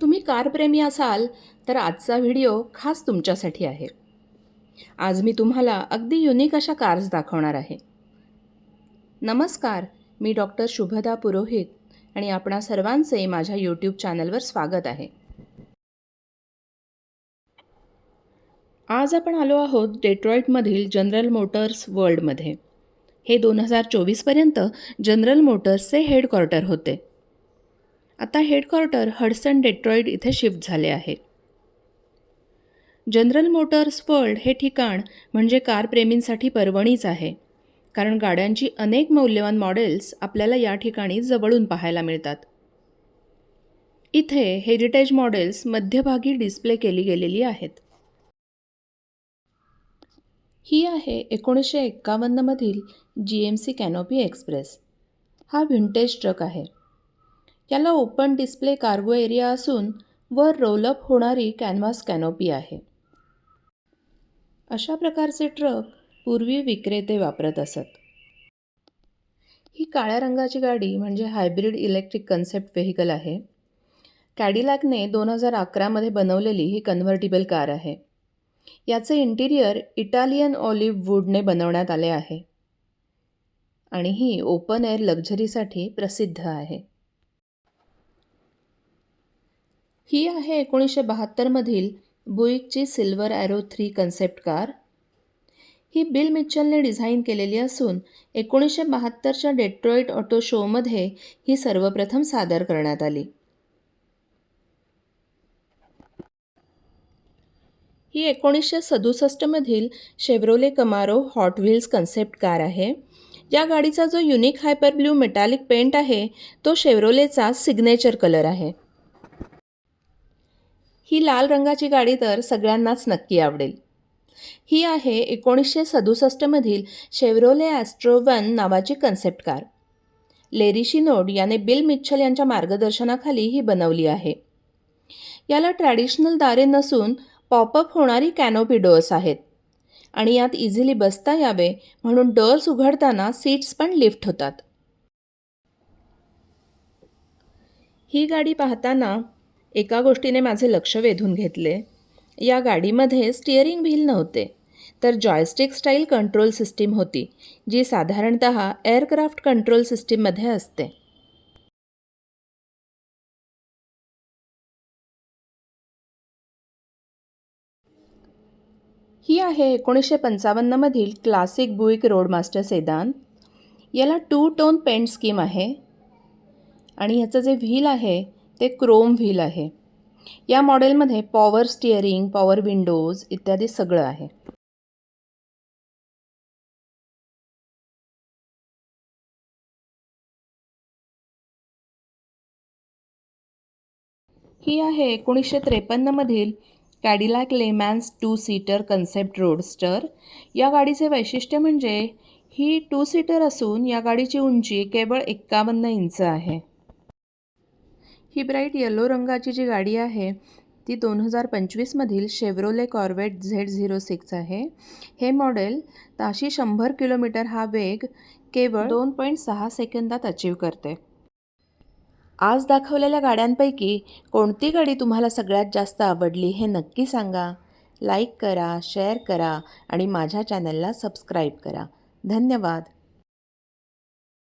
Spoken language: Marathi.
तुम्ही कारप्रेमी असाल तर आजचा व्हिडिओ खास तुमच्यासाठी आहे. आज मी तुम्हाला अगदी युनिक अशा कार्स दाखवणार आहे. नमस्कार मी डॉक्टर शुभदा पुरोहित आणि आपणा सर्वांचे माझ्या यूट्यूब चॅनलवर स्वागत आहे. आज आपण आलो आहोत डेट्रॉईटमधील जनरल मोटर्स वर्ल्डमध्ये. हे दोन हजार चोवीसपर्यंत जनरल मोटर्सचे हेडक्वार्टर होते. आता हेडक्वार्टर हडसन डेट्रॉईड इथे शिफ्ट झाले आहे. जनरल मोटर्स वर्ल्ड हे ठिकाण म्हणजे कारप्रेमींसाठी पर्वणीच आहे. कारण गाड्यांची अनेक मौल्यवान मॉडेल्स आपल्याला या ठिकाणी जवळून पाहायला मिळतात. इथे हेरिटेज मॉडेल्स मध्यभागी डिस्प्ले केली गेलेली आहेत. ही आहे एकोणीसशे एक्कावन्नमधील G M C canopy express. हा व्हिंटेज ट्रक आहे. याला ओपन डिस्प्ले कार्गो एरिया असून वर रोलअप होणारी कॅनव्हास कॅनोपी आहे. अशा प्रकारचे ट्रक पूर्वी विक्रेते वापरत असत. ही काळ्या रंगाची गाडी म्हणजे हायब्रिड इलेक्ट्रिक कन्सेप्ट व्हेकल आहे. कॅडिलॅकने दोन हजार अकरामध्ये बनवलेली ही कन्व्हर्टिबल कार आहे. याचे इंटिरियर इटालियन ऑलिव्ह वूडने बनवण्यात आले आहे. आणि ही ओपन एअर लक्झरीसाठी प्रसिद्ध आहे. ही आहे एकोणीसशे बहात्तरमधील बुईकची silver arrow three concept car. ही बिल मिच्चलने डिझाईन केलेली असून एकोणीसशे बहात्तरच्या डेट्रॉईट ऑटो शोमध्ये ही सर्वप्रथम सादर करण्यात आली. ही एकोणीसशे सदुसष्टमधील Chevrolet Camaro hot wheels concept car आहे. या गाडीचा जो unique hyper blue metallic paint आहे तो शेव्रोलेचा सिग्नेचर कलर आहे. ही लाल रंगाची गाडी तर सगळ्यांनाच नक्की आवडेल. ही आहे एकोणीसशे सदुसष्टमधील शेवरोले ॲस्ट्रो वन नावाची कन्सेप्ट कार. लेरी नोड याने बिल मिच्छल यांच्या मार्गदर्शनाखाली ही बनवली आहे. याला ट्रॅडिशनल दारे नसून पॉपअप होणारी कॅनोपी डोअर्स आहेत आणि यात इझिली बसता यावे म्हणून डोअर्स उघडताना सीट्स पण लिफ्ट होतात. ही गाडी पाहताना एका गोष्टीने माझे लक्ष वेधून घेतले. या गाडीमध्ये स्टिअरिंग व्हील नव्हते तर जॉयस्टिक स्टाईल कंट्रोल सिस्टीम होती जी साधारणत एअरक्राफ्ट कंट्रोल सिस्टीममध्ये असते. ही आहे एकोणीसशे पंचावन्नमधील क्लासिक बुईक रोडमास्टर सेदान याला टू टोन पेंट स्कीम आहे. आणि ह्याचं जे व्हील आहे ते क्रोम व्हील आहे. या मॉडेलमध्ये पॉवर स्टिअरिंग पॉवर विंडोज इत्यादी सगळं आहे. ही आहे एकोणीसशे त्रेपन्नमधील Cadillac Le Mans two seater concept roadster या गाडीचे वैशिष्ट्य म्हणजे ही टू सीटर असून या गाडीची उंची केवळ एक्कावन्न इंच आहे. ही ब्राईट येलो रंगाची जी गाडी आहे ती दोन हजार पंचवीसमधील Chevrolet Corvette Z zero six आहे. हे मॉडेल ताशी शंभर किलोमीटर हा वेग केवळ दोन पॉईंट सहा सेकंदात अचीव करते. आज दाखवलेल्या गाड्यांपैकी कोणती गाडी तुम्हाला सगळ्यात जास्त आवडली हे नक्की सांगा. लाईक करा शेअर करा आणि माझ्या चॅनलला सबस्क्राईब करा. धन्यवाद.